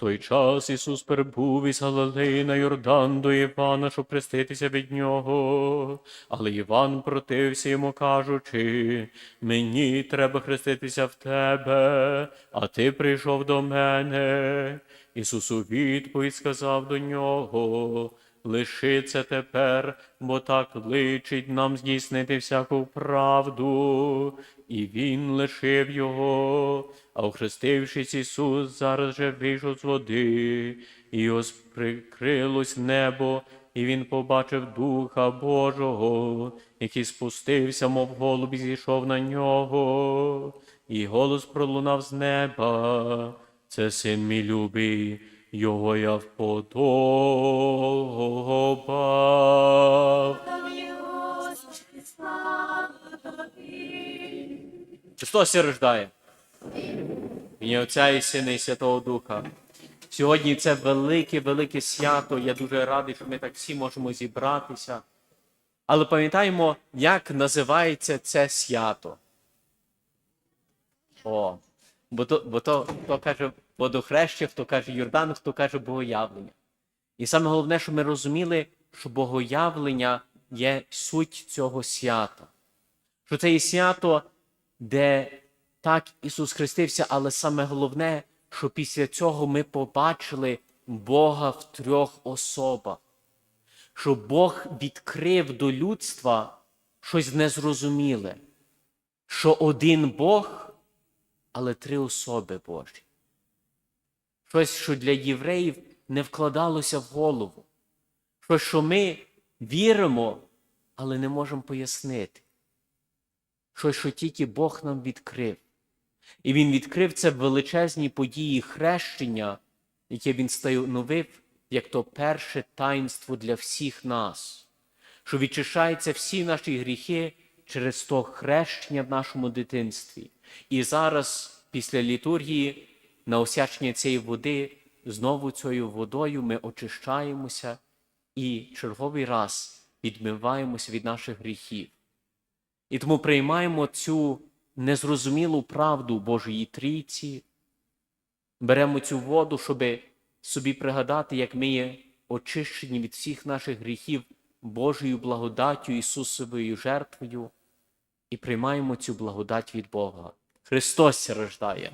той час Ісус перебув із Галилеї на Йордан до Івана, щоб хреститися від нього. Але Іван протився йому, кажучи, мені треба хреститися в тебе, а ти прийшов до мене. Ісус у відповідь сказав до нього, лиши це тепер, бо так личить нам здійснити всяку правду. І він лишив його, а охрестившись Ісус, зараз же вийшов з води, і ось прикрилось небо, і він побачив Духа Божого, який спустився, мов голуб, і зійшов на нього, і голос пролунав з неба. Це син мій любий, його я вподобав. Христос ся рождає. Ім'я Отця і Сина і Святого Духа. Сьогодні це велике, велике свято. Я дуже радий, що ми так всі можемо зібратися. Але пам'ятаємо, як називається це свято. О, бо то, бо то хто каже водохреща, хто каже Йордан, хто каже богоявлення. І саме головне, що ми розуміли, що богоявлення є суть цього свята. Що це є свято, де так Ісус хрестився, але саме головне, що після цього ми побачили Бога в трьох особах. Що Бог відкрив до людства щось незрозуміле, що один Бог, але три особи Божі. Щось, що для євреїв не вкладалося в голову. Щось, що ми віримо, але не можемо пояснити. Щось, що тільки Бог нам відкрив. І Він відкрив це в величезній події хрещення, яке він становив, як то перше таїнство для всіх нас, що відчищаються всі наші гріхи через то хрещення в нашому дитинстві. І зараз, після літургії, на осячення цієї води, знову цією водою ми очищаємося і черговий раз відмиваємося від наших гріхів. І тому приймаємо цю незрозумілу правду Божої трійці, беремо цю воду, щоб собі пригадати, як ми є очищені від всіх наших гріхів Божою благодаттю Ісусовою жертвою, і приймаємо цю благодать від Бога. Христос ся рождає.